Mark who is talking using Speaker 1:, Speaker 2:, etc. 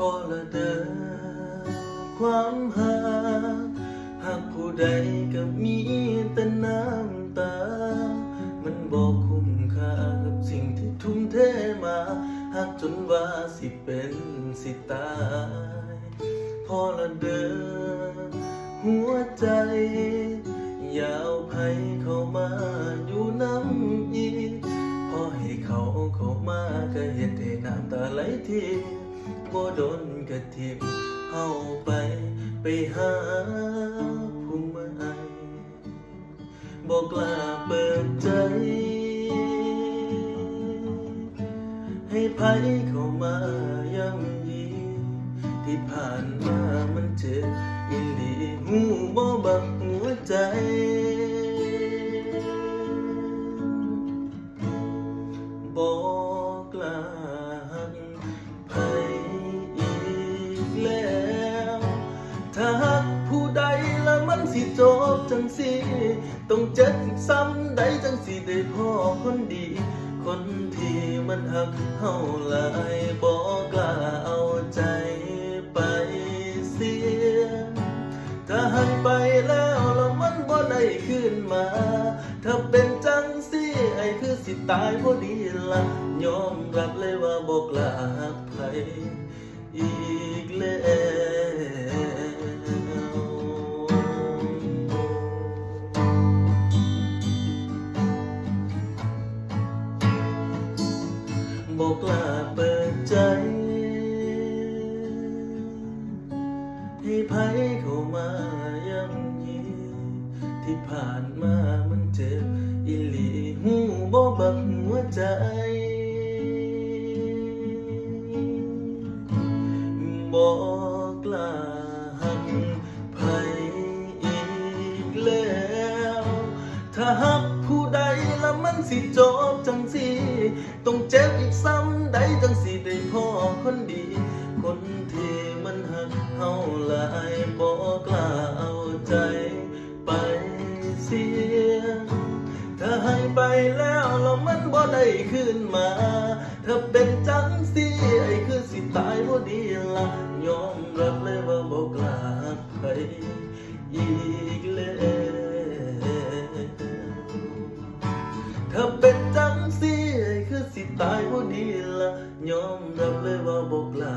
Speaker 1: พอละเด้อความหาหากผู้ใดก็มีแต่น้ำตา มันบอกคุ้มค่ากับสิ่งที่ทุ่มเทมา หากจนว่าสิเป็นสิตายพอละเด้อหัวใจ ยาวไผเข้ามาอยู่น้ำอีพอให้เขาเข้ามาก็เห็นให้น้ำตาไหลที บ่โดนกระทิมเฮาไปไปหาผู้ใหม่บอกกล้าเปิดใจ ให้ไผเข้ามาย่ำยีที่ผ่านมามันเจ็บอินดีหูบ่บัก ต้องเจ็บซ้ำใดจังสิได้พ่อคนดี คนที่มันหักเฮาหลายบอกล้าเอาใจไปเสีย ถ้าหันไปแล้วแล้วมันบ่ได้ขึ้นมา ถ้าเป็นจังสิไอ้คือสิตายพอดีละยอมรับเลยว่าบอกลาหักไผอี บอกกล้าเปิดใจ ให้ไผเข้ามาย่ำยีที่ผ่านมามันเจ็บอีหลีหูบ่บักหัวใจบอกกล้าหักไผอีกแล้ว ถ้าหักผู้ใดละมันสิจบจังสิ ต้องเจ็บอีกซ้ำใดจังสิได้พ่อคนดี คนที่มันหักเฮาหลายบอกกล้าเอาใจไปเสียถ้าให้ไปแล้วแล้วมันบ่ได้ขึ้นมาถ้าเป็นจังสิไอ้คือสิตายพอดีละยอมรับเลยว่าบ่กล้าไปอีกแล้วถ้าเป็น ดีละยอมรับเลยว่าบกลา